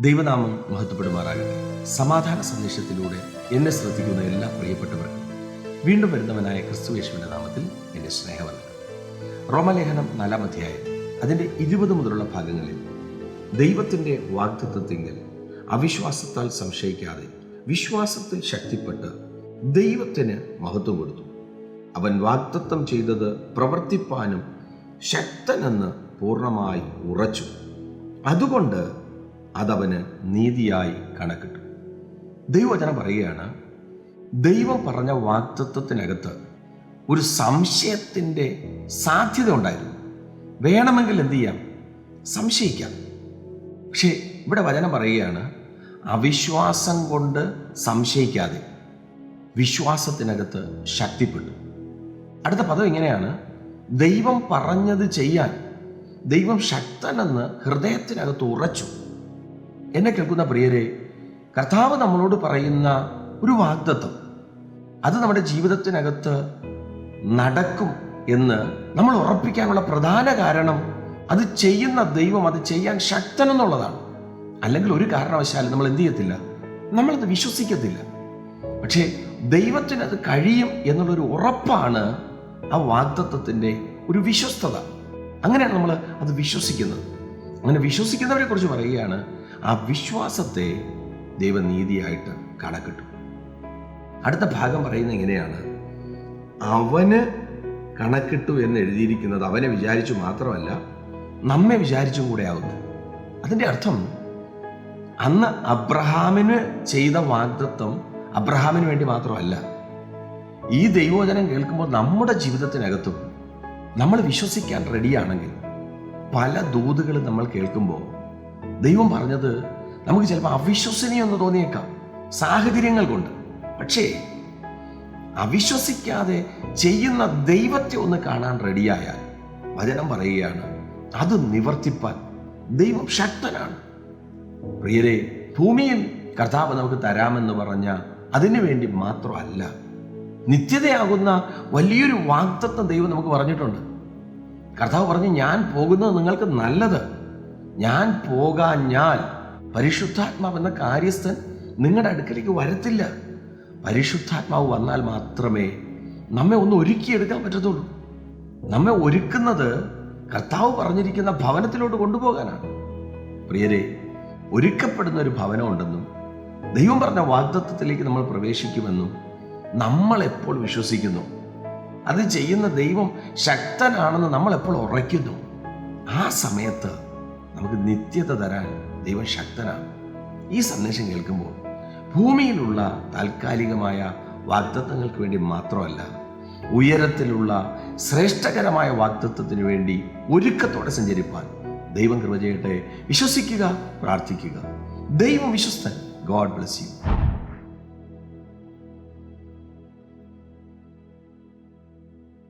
ദൈവനാമം മഹത്വപ്പെടുമാറാകട്ടെ. സമാധാന സന്ദേശത്തിലൂടെ എന്നെ ശ്രദ്ധിക്കുന്ന എല്ലാ പ്രിയപ്പെട്ടവർക്കും വീണ്ടും വരുന്നവനായ ക്രിസ്തു യേശുവിന്റെ നാമത്തിൽ എന്റെ സ്നേഹവന്ദനം. റോമലേഖനം നാലാം അധ്യായം അതിന്റെ ഇരുപത് മുതലുള്ള ഭാഗങ്ങളിൽ ദൈവത്തിന്റെ വാഗ്ദത്വത്തിങ്കിൽ അവിശ്വാസത്താൽ സംശയിക്കാതെ വിശ്വാസത്തിൽ ശക്തിപ്പെട്ട് ദൈവത്തിന് മഹത്വം കൊടുത്തു. അവൻ വാഗ്ദത്വം ചെയ്തത് പ്രവർത്തിപ്പാനും ശക്തനെന്ന് പൂർണമായി ഉറച്ചു. അതുകൊണ്ട് അതവന് നീതിയായി കണക്കിട്ടു. ദൈവവചനം പറയുകയാണ് ദൈവം പറഞ്ഞ വാക്തത്വത്തിനകത്ത് ഒരു സംശയത്തിന്റെ സാധ്യത ഉണ്ടായിരുന്നു. വേണമെങ്കിൽ എന്തു ചെയ്യാം? സംശയിക്കാം. പക്ഷേ ഇവിടെ വചനം പറയുകയാണ് അവിശ്വാസം കൊണ്ട് സംശയിക്കാതെ വിശ്വാസത്തിനകത്ത് ശക്തിപ്പെട്ടു. അടുത്ത പദം ഇങ്ങനെയാണ് ദൈവം പറഞ്ഞത് ചെയ്യാൻ. ദൈവം ശക്തനെന്ന് ഹൃദയത്തിനകത്ത് ഉറച്ചു. എന്നെ കേൾക്കുന്ന പ്രിയരെ കർത്താവ് നമ്മളോട് പറയുന്ന ഒരു വാഗ്ദത്വം അത് നമ്മുടെ ജീവിതത്തിനകത്ത് നടക്കും എന്ന് നമ്മൾ ഉറപ്പിക്കാനുള്ള പ്രധാന കാരണം അത് ചെയ്യുന്ന ദൈവം അത് ചെയ്യാൻ ശക്തനെന്നുള്ളതാണ്. അല്ലെങ്കിൽ ഒരു കാരണവശാലും നമ്മൾ എന്ത് ചെയ്യത്തില്ല നമ്മളത് വിശ്വസിക്കത്തില്ല. പക്ഷേ ദൈവത്തിന് അത് കഴിയും എന്നുള്ളൊരു ഉറപ്പാണ് ആ വാഗ്ദത്വത്തിന്റെ ഒരു വിശ്വസ്തത. അങ്ങനെയാണ് നമ്മൾ അത് വിശ്വസിക്കുന്നത്. അങ്ങനെ വിശ്വസിക്കുന്നവരെ കുറിച്ച് പറയുകയാണ് ആ വിശ്വാസത്തെ ദൈവനീതിയായിട്ട് കണക്കിട്ടു. അടുത്ത ഭാഗം പറയുന്നത് എങ്ങനെയാണ് അവന് കണക്കിട്ടു എന്ന് എഴുതിയിരിക്കുന്നത് അവനെ വിചാരിച്ചു മാത്രമല്ല നമ്മെ വിചാരിച്ചും കൂടെ ആവുന്നു. അതിന്റെ അർത്ഥം അന്ന് അബ്രഹാമിന് ചെയ്ത വാഗ്ദത്വം അബ്രഹാമിന് വേണ്ടി മാത്രമല്ല ഈ ദൈവവചനം കേൾക്കുമ്പോൾ നമ്മുടെ ജീവിതത്തിനകത്തും നമ്മൾ വിശ്വസിക്കാൻ റെഡിയാണെങ്കിൽ പല ദൂതുകളും നമ്മൾ കേൾക്കുമ്പോൾ ദൈവം പറഞ്ഞത് നമുക്ക് ചിലപ്പോൾ അവിശ്വസനീയെന്ന് തോന്നിയേക്കാം. സാഹചര്യങ്ങൾ കൊണ്ട്. പക്ഷേ അവിശ്വസിക്കാതെ ചെയ്യുന്ന ദൈവത്തെ ഒന്ന് കാണാൻ റെഡിയായാൽ വചനം പറയുകയാണ് അത് നിവർത്തിപ്പാൻ ദൈവം ശക്തനാണ്. പ്രിയരെ ഭൂമിയിൽ കർത്താവ് നമുക്ക് തരാമെന്ന് പറഞ്ഞ അതിനു വേണ്ടി മാത്രമല്ല നിത്യതയാകുന്ന വലിയൊരു വാഗ്ദത്വം ദൈവം നമുക്ക് പറഞ്ഞിട്ടുണ്ട്. കർത്താവ് പറഞ്ഞു ഞാൻ പോകുന്നത് നിങ്ങൾക്ക് നല്ലത്. ഞാൻ പോകാഞ്ഞാൽ പരിശുദ്ധാത്മാവ് എന്ന കാര്യസ്ഥൻ നിങ്ങളുടെ അടുക്കലേക്ക് വരത്തില്ല. പരിശുദ്ധാത്മാവ് വന്നാൽ മാത്രമേ നമ്മെ ഒന്ന് ഒരുക്കിയെടുക്കാൻ പറ്റത്തുള്ളൂ. നമ്മെ ഒരുക്കുന്നത് കർത്താവ് പറഞ്ഞിരിക്കുന്ന ഭവനത്തിലോട്ട് കൊണ്ടുപോകാനാണ്. പ്രിയരെ ഒരുക്കപ്പെടുന്ന ഒരു ഭവനം ഉണ്ടെന്നും ദൈവം പറഞ്ഞ വാഗ്ദത്വത്തിലേക്ക് നമ്മൾ പ്രവേശിക്കുമെന്നും നമ്മൾ എപ്പോൾ വിശ്വസിക്കുന്നു. അത് ചെയ്യുന്ന ദൈവം ശക്തനാണെന്ന് നമ്മൾ എപ്പോൾ ഉറയ്ക്കുന്നു. ആ സമയത്ത് നമുക്ക് നിത്യത തരാൻ ദൈവം ശക്തനാണ്. ഈ സന്ദേശം കേൾക്കുമ്പോൾ ഭൂമിയിലുള്ള താൽക്കാലികമായ വാഗ്ദത്വങ്ങൾക്ക് വേണ്ടി മാത്രമല്ല ഉയരത്തിലുള്ള ശ്രേഷ്ഠകരമായ വാഗ്ദത്വത്തിന് വേണ്ടി ഒരുക്കത്തോടെ സഞ്ചരിപ്പാൻ ദൈവം കൃപ ചെയ്യട്ടെ. വിശ്വസിക്കുക പ്രാർത്ഥിക്കുക. ദൈവം വിശ്വസ്തൻ. God bless you